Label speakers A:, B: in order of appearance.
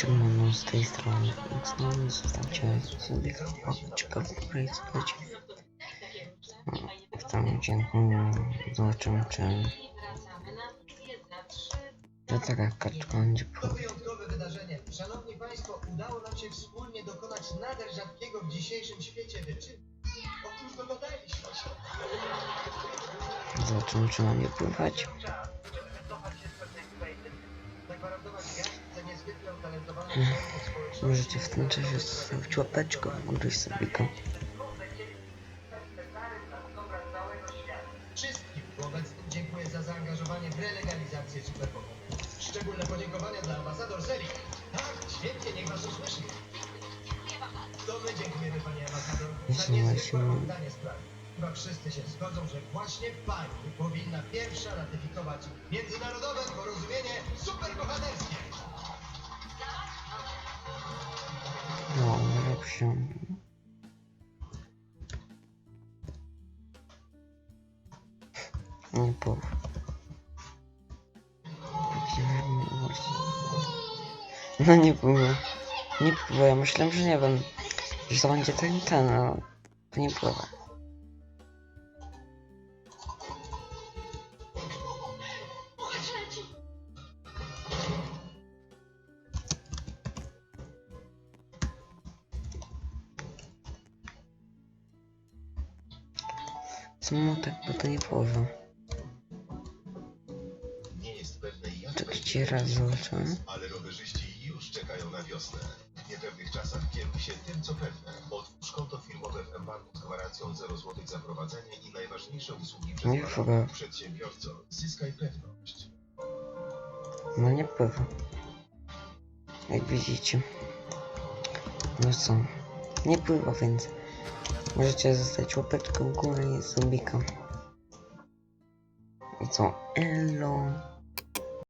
A: Siemano z tej strony, znowu zostawcie sobie łapeczkę w górę i słuchajcie. W tym odcinku zobaczymy czy to taka kaczka będzie po...
B: Szanowni Państwo, udało nam się wspólnie dokonać nader rzadkiego w dzisiejszym świecie wyczynu. Otóż dogadaliśmy się.
A: Zobaczymy czy pływać. Możecie w tym czasie zostawić łapeczkę w górę subika.
B: Wszystkim obecnym dziękuję za zaangażowanie w relegalizację Superboku. Szczególne podziękowania dla ambasador serii. Tak, świetnie, niech was usłyszy. To my dziękujemy Pani ambasador za niezwykłe oddanie sprawy. Chyba wszyscy się zgodzą, że właśnie Pani powinna pierwsza ratyfikować międzynarodowe
A: jak się... Nie powiem. Widziałem właśnie. No nie było. Nie pływa, ja myślałem, że nie Smutek, bo to nie pływa.
C: Nie jest pewne jak
A: To gdzie raz zobaczymy?
C: ale rowerzyści już czekają na wiosnę. W niepewnych czasach kieruj się tym, co pewne. Otwórz konto firmowe w z gwarancją 0 zł za prowadzenie i najważniejsze usługi przez zyskaj pewność.
A: No nie pływa. Jak widzicie. No co? Nie pływa, więc możecie zostać łapeczkę w górę i subika. I co? Elo.